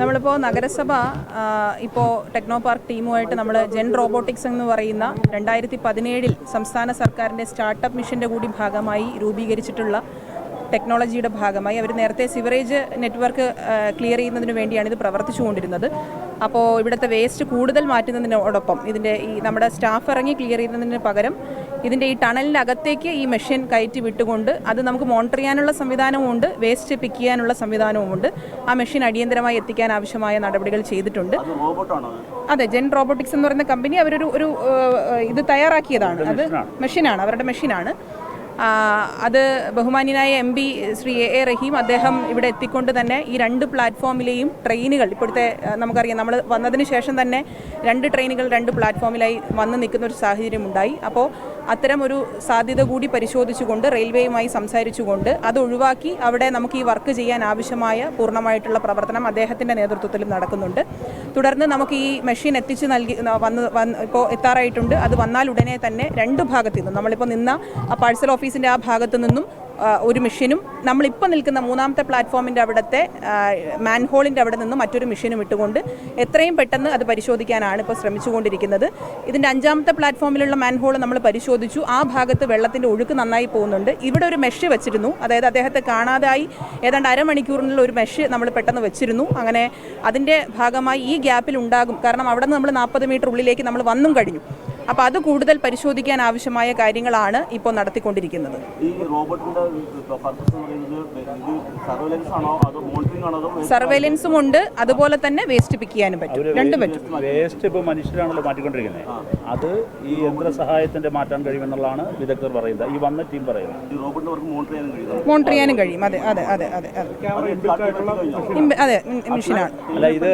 നമ്മളിപ്പോൾ നഗരസഭ ഇപ്പോൾ ടെക്നോ പാർക്ക് ടീമുമായിട്ട് നമ്മൾ ജെൻ റോബോട്ടിക്സ് എന്ന് പറയുന്ന രണ്ടായിരത്തി പതിനേഴിൽ സംസ്ഥാന സർക്കാരിന്റെ സ്റ്റാർട്ടപ്പ് മിഷന്റെ കൂടി ഭാഗമായി രൂപീകരിച്ചിട്ടുള്ള ടെക്നോളജിയുടെ ഭാഗമായി അവർ നേരത്തെ സിവറേജ് നെറ്റ്വർക്ക് ക്ലിയർ ചെയ്യുന്നതിന് വേണ്ടിയാണ് ഇത് പ്രവർത്തിച്ചുകൊണ്ടിരുന്നത്. അപ്പോൾ ഇവിടുത്തെ വേസ്റ്റ് കൂടുതൽ മാറ്റുന്നതിനോടൊപ്പം ഇതിന്റെ ഈ നമ്മുടെ സ്റ്റാഫ് ഇറങ്ങി ക്ലിയർ ചെയ്യുന്നതിന് പകരം ഇതിന്റെ ഈ ടണലിന്റെ അകത്തേക്ക് ഈ മെഷീൻ കയറ്റി വിട്ടുകൊണ്ട് അത് നമുക്ക് മോണിറ്റർ ചെയ്യാനുള്ള സംവിധാനവുമുണ്ട് വേസ്റ്റ് പിക്ക് ചെയ്യാനുള്ള സംവിധാനവുമുണ്ട്. ആ മെഷീൻ അടിയന്തരമായി എത്തിക്കാൻ ആവശ്യമായ നടപടികൾ ചെയ്തിട്ടുണ്ട്. അതെ ജെൻ റോബോട്ടിക്സ് എന്ന് പറയുന്ന കമ്പനി അവരൊരു ഒരു ഇത് തയ്യാറാക്കിയതാണ്. അത് മെഷീനാണ് അവരുടെ മെഷീനാണ്. അത് ബഹുമാന്യനായ M P Shri A A Rahim അദ്ദേഹം ഇവിടെ എത്തിക്കൊണ്ട് തന്നെ ഈ രണ്ട് പ്ലാറ്റ്ഫോമിലെയും ട്രെയിനുകൾ ഇപ്പോഴത്തെ നമുക്കറിയാം നമ്മൾ വന്നതിന് ശേഷം തന്നെ രണ്ട് ട്രെയിനുകൾ രണ്ട് പ്ലാറ്റ്ഫോമിലായി വന്ന് നിൽക്കുന്ന ഒരു സാഹചര്യം ഉണ്ടായി. അപ്പോൾ അത്തരം ഒരു സാധ്യത കൂടി പരിശോധിച്ചുകൊണ്ട് റെയിൽവേയുമായി സംസാരിച്ചുകൊണ്ട് അത് ഒഴിവാക്കി അവിടെ നമുക്ക് ഈ വർക്ക് ചെയ്യാൻ ആവശ്യമായ പൂർണമായിട്ടുള്ള പ്രവർത്തനം അദ്ദേഹത്തിന്റെ നേതൃത്വത്തിലും നടക്കുന്നുണ്ട്. തുടർന്ന് നമുക്ക് ഈ മെഷീൻ എത്തിച്ച് നൽകി വന്ന് ഇപ്പോൾ എത്താറായിട്ടുണ്ട്. അത് വന്നാൽ ഉടനെ തന്നെ രണ്ട് ഭാഗത്തു നിന്നും നമ്മളിപ്പോൾ നിന്ന ആ പാഴ്സൽ ഓഫീസിന്റെ ആ ഭാഗത്തു നിന്നും ഒരു മെഷീനും നമ്മളിപ്പോൾ നിൽക്കുന്ന മൂന്നാമത്തെ പ്ലാറ്റ്ഫോമിന്റെ അവിടുത്തെ മാൻഹോളിന്റെ അവിടെ നിന്ന് മറ്റൊരു മെഷീനും ഇട്ടുകൊണ്ട് എത്രയും പെട്ടെന്ന് അത് പരിശോധിക്കാനാണ് ഇപ്പോൾ ശ്രമിച്ചുകൊണ്ടിരിക്കുന്നത്. ഇതിന്റെ അഞ്ചാമത്തെ പ്ലാറ്റ്ഫോമിലുള്ള മാൻഹോൾ നമ്മൾ പരിശോധിച്ചു. ആ ഭാഗത്ത് വെള്ളത്തിന്റെ ഒഴുക്ക് നന്നായി പോകുന്നുണ്ട്. ഇവിടെ ഒരു മെഷ് വെച്ചിരുന്നു. അതായത് അദ്ദേഹത്തെ കാണാതായി. ഏതാണ്ട് അരമണിക്കൂറിനുള്ള ഒരു മെഷ് നമ്മൾ പെട്ടെന്ന് വെച്ചിരുന്നു. അങ്ങനെ അതിന്റെ ഭാഗമായി ഈ ഗ്യാപ്പിൽ ഉണ്ടാകും. കാരണം അവിടെ നിന്ന് നമ്മൾ നാൽപ്പത് മീറ്റർ ഉള്ളിലേക്ക് നമ്മൾ വന്നും കഴിഞ്ഞു. അപ്പോൾ അത് കൂടുതൽ പരിശോധിക്കാൻ ആവശ്യമായ കാര്യങ്ങളാണ് ഇപ്പോൾ നടത്തിക്കൊണ്ടിരിക്കുന്നത്. ഈ റോബോട്ടിന്റെ പർപ്പസ് എന്ന് പറയുന്നത് ഇത് ആണോ അതോ മോണിറ്ററിംഗ് ആണോ അതോ സർവൈലൻസും ഉണ്ട്. അതുപോലെ തന്നെ വേസ്റ്റ് പിക്ക് ചെയ്യാനും പറ്റും രണ്ടും പറ്റും. വേസ്റ്റ് ഇപ്പോൾ മനുഷ്യരാണല്ലോ മാറ്റിക്കൊണ്ടിരിക്കുന്നത് അത് ഈ യന്ത്ര സഹായത്തിന്റെ മാറ്റാൻ കഴിയുമെന്നുള്ളതാണ് വിദഗ്ധർ പറയുന്നത്. ഈ വന്ന ടീം പറയുന്നത്. ഈ റോബോട്ടിന് അവർക്ക് മോണിറ്റർ ചെയ്യാനും കഴിയും. അതെ അതെ അതെ അതെ അതെ. അതെ മെഷീനാണ്. അല്ല ഇത്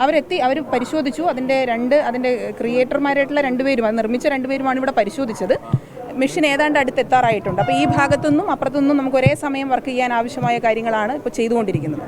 അവരെത്തി അവർ പരിശോധിച്ചു. അതിന്റെ രണ്ട് അതിന്റെ ക്രിയേറ്റർമാരായിട്ടുള്ള രണ്ടുപേരും അത് നിർമ്മിച്ച രണ്ടുപേരുമാണ് ഇവിടെ പരിശോധിച്ചത്. മെഷീൻ ഏതാണ്ട് അടുത്ത് എത്താറായിട്ടുണ്ട്. അപ്പോൾ ഈ ഭാഗത്തുനിന്നും അപ്പുറത്തുനിന്നും നമുക്ക് ഒരേ സമയം വർക്ക് ചെയ്യാൻ ആവശ്യമായ കാര്യങ്ങളാണ് ഇപ്പോൾ ചെയ്തുകൊണ്ടിരിക്കുന്നത്.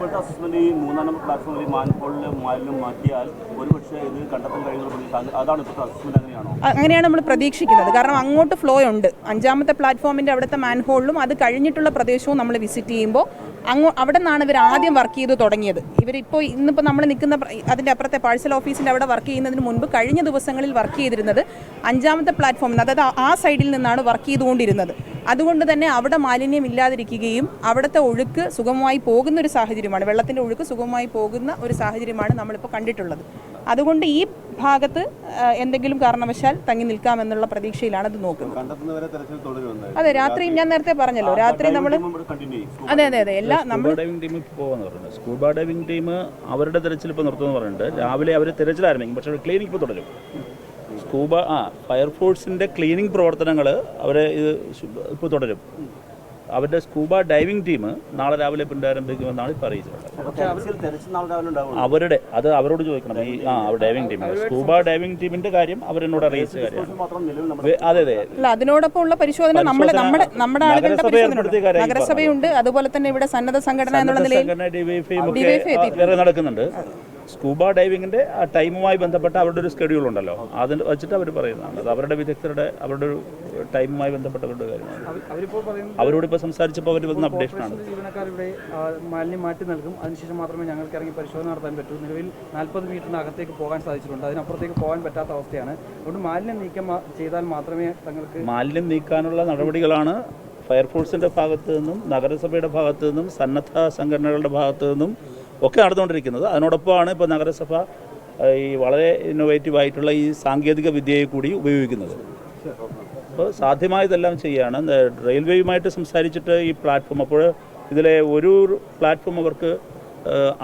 അങ്ങനെയാണോ? നമ്മൾ പ്രതീക്ഷിക്കുന്നത്. കാരണം അങ്ങോട്ട് ഫ്ലോ ഉണ്ട്. അഞ്ചാമത്തെ പ്ലാറ്റ്ഫോമിന്റെ അവിടുത്തെ മാൻഹോളിലും അത് കഴിഞ്ഞിട്ടുള്ള പ്രദേശവും നമ്മൾ വിസിറ്റ് ചെയ്യുമ്പോൾ അങ്ങോ അവിടെ നിന്നാണ് ഇവർ ആദ്യം വർക്ക് ചെയ്ത് തുടങ്ങിയത്. ഇവരിപ്പോൾ ഇന്നിപ്പോൾ നമ്മൾ നിൽക്കുന്ന അതിന്റെ അപ്പുറത്തെ പാഴ്സൽ ഓഫീസിന്റെ അവിടെ വർക്ക് ചെയ്യുന്നതിന് മുൻപ് കഴിഞ്ഞ ദിവസങ്ങളിൽ വർക്ക് ചെയ്തിരുന്നത് അഞ്ചാമത്തെ പ്ലാറ്റ്ഫോമിൽ അതായത് ആ- ആ സൈഡിൽ നിന്നാണ് വർക്ക് ചെയ്തുകൊണ്ടിരുന്നത് അതുകൊണ്ട് തന്നെ അവിടെ മാലിന്യം ഇല്ലാതിരിക്കുകയും അവിടുത്തെ ഒഴുക്ക് സുഗമമായി പോകുന്ന ഒരു സാഹചര്യമാണ് വെള്ളത്തിന്റെ ഒഴുക്ക് സുഗമമായി പോകുന്ന ഒരു സാഹചര്യമാണ് നമ്മളിപ്പോൾ കണ്ടിട്ടുള്ളത് അതുകൊണ്ട് ഈ ഭാഗത്ത് എന്തെങ്കിലും കാരണവശാൽ തങ്ങി നിൽക്കാമെന്നുള്ള പ്രതീക്ഷയിലാണ് അത് നോക്കുന്നത് അതെ രാത്രി ഞാൻ നേരത്തെ പറഞ്ഞല്ലോ രാത്രി നമ്മൾ അതെ അതെ അതെ എല്ലാ നമ്മൾ സ്കൂബ ഡൈവിംഗ് ടീം അവരുടെ തിരച്ചിൽ ഇപ്പോൾ നിർത്തുമെന്ന് പറയുന്നുണ്ട് രാവിലെ അവർ തിരച്ചിൽ ആരംഭിക്കും പക്ഷേ ക്ലീനിങ് ഇപ്പോൾ തുടരും സ്കൂബ ആ ഫയർഫോഴ്സിന്റെ ക്ലീനിങ് പ്രവർത്തനങ്ങൾ അവർ ഇത് ഇപ്പോൾ തുടരും. അവരുടെ സ്കൂബ ഡൈവിംഗ് ടീം നാളെ രാവിലെ പുനരാരംഭിക്കുമെന്നാണ് ഇപ്പോൾ അറിയിച്ചിട്ടുള്ളത് അവരുടെ അത് അവരോട് ചോദിക്കണം. ഈ ആ ഡൈവിംഗ് ടീം സ്കൂബ ഡൈവിംഗ് ടീമിന്റെ കാര്യം അവരെന്നോട് അറിയിച്ച കാര്യം അതെ അതെ. അല്ല അതിനോടൊപ്പം ഉള്ള പരിശോധന നമ്മൾ നമ്മുടെ നമ്മുടെ ആളുകളുടെ നഗരസഭയുണ്ട്. അതുപോലെ തന്നെ ഇവിടെ സന്നദ്ധ സംഘടന എന്നുള്ള നിലയിൽ നടക്കുന്നുണ്ട്. സ്കൂബ ഡൈവിങ്ങിന്റെ ആ ടൈമുമായി ബന്ധപ്പെട്ട അവരുടെ ഒരു സ്കെഡ്യൂൾ ഉണ്ടല്ലോ. അത് വെച്ചിട്ട് അവർ പറയുന്നതാണ്. അത് അവരുടെ വിദഗ്ധരുടെ അവരുടെ ഒരു ടൈമുമായി ബന്ധപ്പെട്ട അവരുടെ കാര്യമാണ്. അവരോട് ഇപ്പോൾ സംസാരിച്ചപ്പോൾ അവർ വന്ന അപ്ഡേഷൻ ആണ്. ജീവനക്കാർ ഇവിടെ മാലിന്യം മാറ്റി നൽകും. അതിനുശേഷം മാത്രമേ ഞങ്ങൾക്ക് ഇറങ്ങി പരിശോധന നടത്താൻ പറ്റൂ. നിലവിൽ നാൽപ്പത് മീറ്ററിന് അകത്തേക്ക് പോകാൻ സാധിച്ചിട്ടുണ്ട്. അതിനപ്പുറത്തേക്ക് പോകാൻ പറ്റാത്ത അവസ്ഥയാണ്. അതുകൊണ്ട് മാലിന്യം നീക്കം ചെയ്താൽ മാത്രമേ തങ്ങൾക്ക് മാലിന്യം നീക്കാനുള്ള നടപടികളാണ് ഫയർഫോഴ്സിന്റെ ഭാഗത്തു നിന്നും നഗരസഭയുടെ ഭാഗത്തു നിന്നും സന്നദ്ധ സംഘടനകളുടെ ഭാഗത്തു നിന്നും ഒക്കെ നടന്നുകൊണ്ടിരിക്കുന്നത്. അതിനോടൊപ്പമാണ് ഇപ്പോൾ നഗരസഭ ഈ വളരെ ഇന്നോവേറ്റീവ് ആയിട്ടുള്ള ഈ സാങ്കേതിക വിദ്യയെ കൂടി ഉപയോഗിക്കുന്നത്. അപ്പോൾ സാധ്യമായതെല്ലാം ചെയ്യുകയാണ് റെയിൽവേയുമായിട്ട് സംസാരിച്ചിട്ട് ഈ പ്ലാറ്റ്ഫോം അപ്പോൾ ഇതിലെ ഒരു പ്ലാറ്റ്ഫോം അവർക്ക്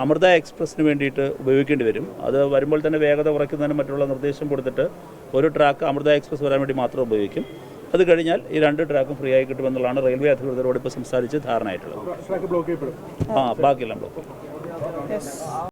അമൃത എക്സ്പ്രസ്സിന് വേണ്ടിയിട്ട് ഉപയോഗിക്കേണ്ടി വരും. അത് വരുമ്പോൾ തന്നെ വേഗത കുറയ്ക്കുന്നതിന് മറ്റുള്ള നിർദ്ദേശം കൊടുത്തിട്ട് ഒരു ട്രാക്ക് അമൃത എക്സ്പ്രസ് വരാൻ വേണ്ടി മാത്രം ഉപയോഗിക്കും. അത് കഴിഞ്ഞാൽ ഈ രണ്ട് ട്രാക്കും ഫ്രീ ആയി കിട്ടുമെന്നുള്ളതാണ് റെയിൽവേ അധികൃതരോട് ഇപ്പോൾ സംസാരിച്ച് ധാരണയായിട്ടുള്ളത്. ആ ബാക്കിയെല്ലാം ബ്ലോക്ക് Yes.